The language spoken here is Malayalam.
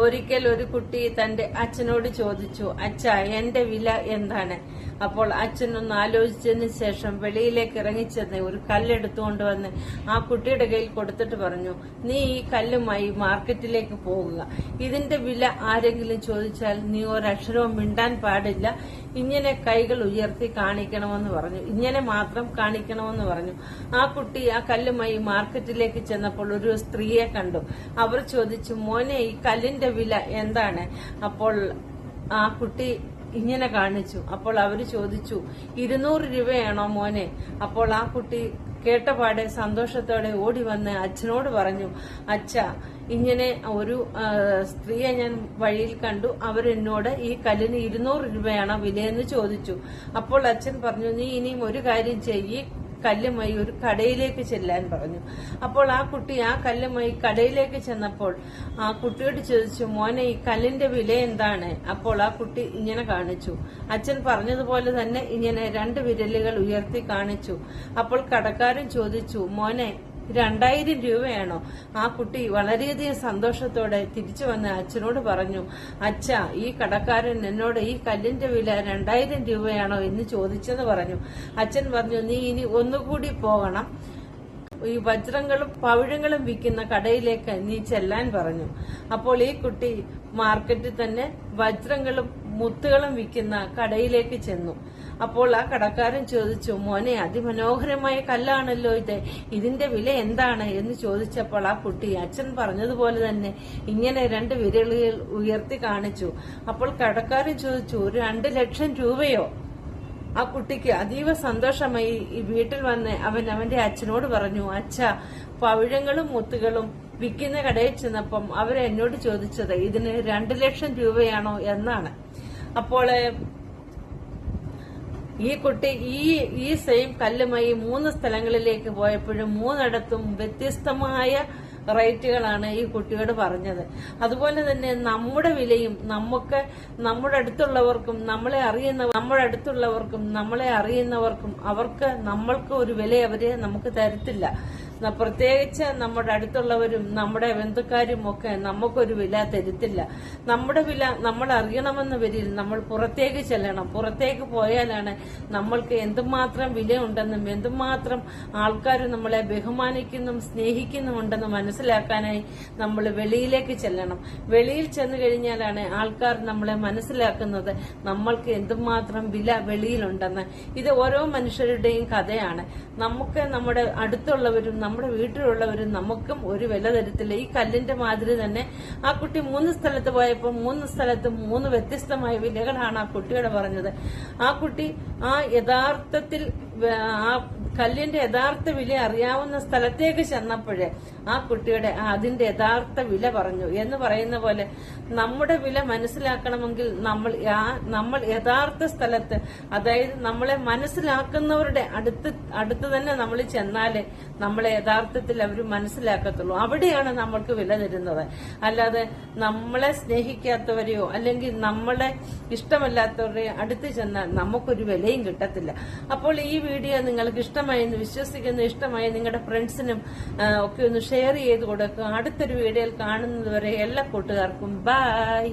ഒരിക്കൽ ഒരു കുട്ടി തന്റെ അച്ഛനോട് ചോദിച്ചു അച്ഛ എന്റെ വില എന്താണ്? അപ്പോൾ അച്ഛനൊന്ന് ആലോചിച്ചതിന് ശേഷം വെളിയിലേക്ക് ഇറങ്ങിച്ചെന്ന് ഒരു കല്ലെടുത്തുകൊണ്ട് വന്ന് ആ കുട്ടിയുടെ കയ്യിൽ കൊടുത്തിട്ട് പറഞ്ഞു നീ ഈ കല്ലുമായി മാർക്കറ്റിലേക്ക് പോകുക. ഇതിന്റെ വില ആരെങ്കിലും ചോദിച്ചാൽ നീ ഒരക്ഷരവും മിണ്ടാൻ പാടില്ല. ഇങ്ങനെ കൈകൾ ഉയർത്തി കാണിക്കണമെന്ന് പറഞ്ഞു. ഇങ്ങനെ മാത്രം കാണിക്കണമെന്ന് പറഞ്ഞു. ആ കുട്ടി ആ കല്ലുമായി മാർക്കറ്റിലേക്ക് ചെന്നപ്പോൾ ഒരു സ്ത്രീയെ കണ്ടു. അവർ ചോദിച്ചു മോനെ ഈ കല്ലിന്റെ വില എന്താണ്? അപ്പോൾ ആ കുട്ടി ഇങ്ങനെ കാണിച്ചു. അപ്പോൾ അവർ ചോദിച്ചു ഇരുന്നൂറ് രൂപയാണോ മോനെ? അപ്പോൾ ആ കുട്ടി കേട്ടപാടെ സന്തോഷത്തോടെ ഓടി വന്ന് അച്ഛനോട് പറഞ്ഞു അച്ഛ ഇങ്ങനെ ഒരു സ്ത്രീയെ ഞാൻ വഴിയിൽ കണ്ടു. അവരെന്നോട് ഈ കല്ലിന് ഇരുന്നൂറ് രൂപയാണോ വിലയെന്ന് ചോദിച്ചു. അപ്പോൾ അച്ഛൻ പറഞ്ഞു നീ ഇനിയും ഒരു കാര്യം ചെയ്യ്. കല്ലുമായി ഒരു കടയിലേക്ക് ചെല്ലാൻ പറഞ്ഞു. അപ്പോൾ ആ കുട്ടി ആ കല്ലുമായി കടയിലേക്ക് ചെന്നപ്പോൾ ആ കുട്ടിയോട് ചോദിച്ചു മോനെ ഈ കല്ലിന്റെ വില എന്താണ്? അപ്പോൾ ആ കുട്ടി ഇങ്ങനെ കാണിച്ചു. അച്ഛൻ പറഞ്ഞതുപോലെ തന്നെ ഇങ്ങനെ രണ്ട് വിരലുകൾ ഉയർത്തി കാണിച്ചു. അപ്പോൾ കടക്കാരൻ ചോദിച്ചു മോനെ രണ്ടായിരം രൂപയാണോ? ആ കുട്ടി വളരെയധികം സന്തോഷത്തോടെ തിരിച്ചു വന്ന് അച്ഛനോട് പറഞ്ഞു അച്ഛ ഈ കടക്കാരൻ എന്നോട് ഈ കല്ലിന്റെ വില രണ്ടായിരം രൂപയാണോ? എന്ന് ചോദിച്ചെന്ന് പറഞ്ഞു. അച്ഛൻ പറഞ്ഞു നീ ഇനി ഒന്നുകൂടി പോകണം. ഈ വജ്രങ്ങളും പവിഴങ്ങളും വിൽക്കുന്ന കടയിലേക്ക് നീ ചെല്ലാൻ പറഞ്ഞു. അപ്പോൾ ഈ കുട്ടി മാർക്കറ്റിൽ തന്നെ വജ്രങ്ങളും മുത്തുകളും വിൽക്കുന്ന കടയിലേക്ക് ചെന്നു. അപ്പോൾ ആ കടക്കാരൻ ചോദിച്ചു മോനെ അതിമനോഹരമായ കല്ലാണല്ലോ ഇത്. ഇതിന്റെ വില എന്താണ്? എന്ന് ചോദിച്ചപ്പോൾ ആ കുട്ടി അച്ഛൻ പറഞ്ഞതുപോലെ തന്നെ ഇങ്ങനെ രണ്ട് വിരലുകൾ ഉയർത്തി കാണിച്ചു. അപ്പോൾ കടക്കാരൻ ചോദിച്ചു "ഒരു രണ്ട് ലക്ഷം രൂപയോ? ആ കുട്ടിക്ക് അതീവ സന്തോഷമായി ഈ വീട്ടിൽ വന്ന് അവൻ അവന്റെ അച്ഛനോട് പറഞ്ഞു അച്ഛ പവിഴങ്ങളും മുത്തുകളും വിൽക്കുന്ന കടയിൽ ചെന്നപ്പം അവരെന്നോട് ചോദിച്ചത് ഇതിന് രണ്ടു ലക്ഷം രൂപയാണോ എന്നാണ്. അപ്പോൾ ഈ കുട്ടി ഈ ഈ സെയിം കല്ലുമായി മൂന്ന് സ്ഥലങ്ങളിലേക്ക് പോയപ്പോഴും മൂന്നിടത്തും വ്യത്യസ്തമായ റേറ്റുകളാണ് ഈ കുട്ടിയോട് പറഞ്ഞത്. അതുപോലെ തന്നെ നമ്മുടെ വിലയും നമുക്ക് നമ്മുടെ അടുത്തുള്ളവർക്കും നമ്മളെ അറിയുന്ന നമ്മുടെ അടുത്തുള്ളവർക്കും നമ്മളെ അറിയുന്നവർക്കും അവർക്ക് നമ്മൾക്ക് ഒരു വില അവർ നമുക്ക് തരത്തില്ല. പ്രത്യേകിച്ച് നമ്മുടെ അടുത്തുള്ളവരും നമ്മുടെ ബന്ധുക്കാരും ഒക്കെ നമുക്കൊരു വില തരുത്തില്ല. നമ്മുടെ വില നമ്മൾ അറിയണമെന്ന വരിൽ നമ്മൾ പുറത്തേക്ക് ചെല്ലണം. പുറത്തേക്ക് പോയാലാണ് നമ്മൾക്ക് എന്തുമാത്രം വിലയുണ്ടെന്നും എന്തുമാത്രം ആൾക്കാർ നമ്മളെ ബഹുമാനിക്കുന്നും സ്നേഹിക്കുന്നുമുണ്ടെന്ന് മനസ്സിലാക്കാനായി നമ്മൾ വെളിയിലേക്ക് ചെല്ലണം. വെളിയിൽ ചെന്ന് കഴിഞ്ഞാലാണ് ആൾക്കാർ നമ്മളെ മനസ്സിലാക്കുന്നത് നമ്മൾക്ക് എന്തുമാത്രം വില വെളിയിലുണ്ടെന്ന്. ഇത് ഓരോ മനുഷ്യരുടെയും കഥയാണ്. നമുക്ക് നമ്മുടെ അടുത്തുള്ളവരും നമ്മുടെ വീട്ടിലുള്ളവരും നമുക്കും ഒരു വില തരത്തില്ല. ഈ കല്ലിന്റെ മാതിരി തന്നെ ആ കുട്ടി മൂന്ന് സ്ഥലത്ത് പോയപ്പോൾ മൂന്ന് സ്ഥലത്ത് മൂന്ന് വ്യത്യസ്തമായ വിലകളാണ് ആ കുട്ടിയുടെ പറഞ്ഞത്. ആ കുട്ടി ആ യഥാർത്ഥത്തിൽ ആ കല്ലിന്റെ യഥാർത്ഥ വില അറിയാവുന്ന സ്ഥലത്തേക്ക് ചെന്നപ്പോഴേ ആ കുട്ടിയുടെ അതിന്റെ യഥാർത്ഥ വില പറഞ്ഞു. എന്ന് പറയുന്ന പോലെ നമ്മുടെ വില മനസ്സിലാക്കണമെങ്കിൽ നമ്മൾ നമ്മൾ യഥാർത്ഥ സ്ഥലത്ത് അതായത് നമ്മളെ മനസ്സിലാക്കുന്നവരുടെ അടുത്ത് അടുത്ത് തന്നെ നമ്മൾ ചെന്നാലേ നമ്മളെ യഥാർത്ഥത്തിൽ അവർ മനസ്സിലാക്കത്തുള്ളൂ. അവിടെയാണ് നമ്മൾക്ക് വില തരുന്നത്. അല്ലാതെ നമ്മളെ സ്നേഹിക്കാത്തവരെയോ അല്ലെങ്കിൽ നമ്മളെ ഇഷ്ടമല്ലാത്തവരെയോ അടുത്ത് ചെന്നാൽ നമുക്കൊരു വിലയും കിട്ടത്തില്ല. അപ്പോൾ ഈ വീഡിയോ നിങ്ങൾക്ക് ഇഷ്ടമായി എന്ന് വിശ്വസിക്കുന്ന ഇഷ്ടമായി നിങ്ങളുടെ ഫ്രണ്ട്സിനും ഒക്കെ ഒന്ന് ഷെയർ ചെയ്ത് കൊടുക്കുക. അടുത്തൊരു വീഡിയോയിൽ കാണുന്നതുവരെ എല്ലാ കൂട്ടുകാർക്കും ബൈ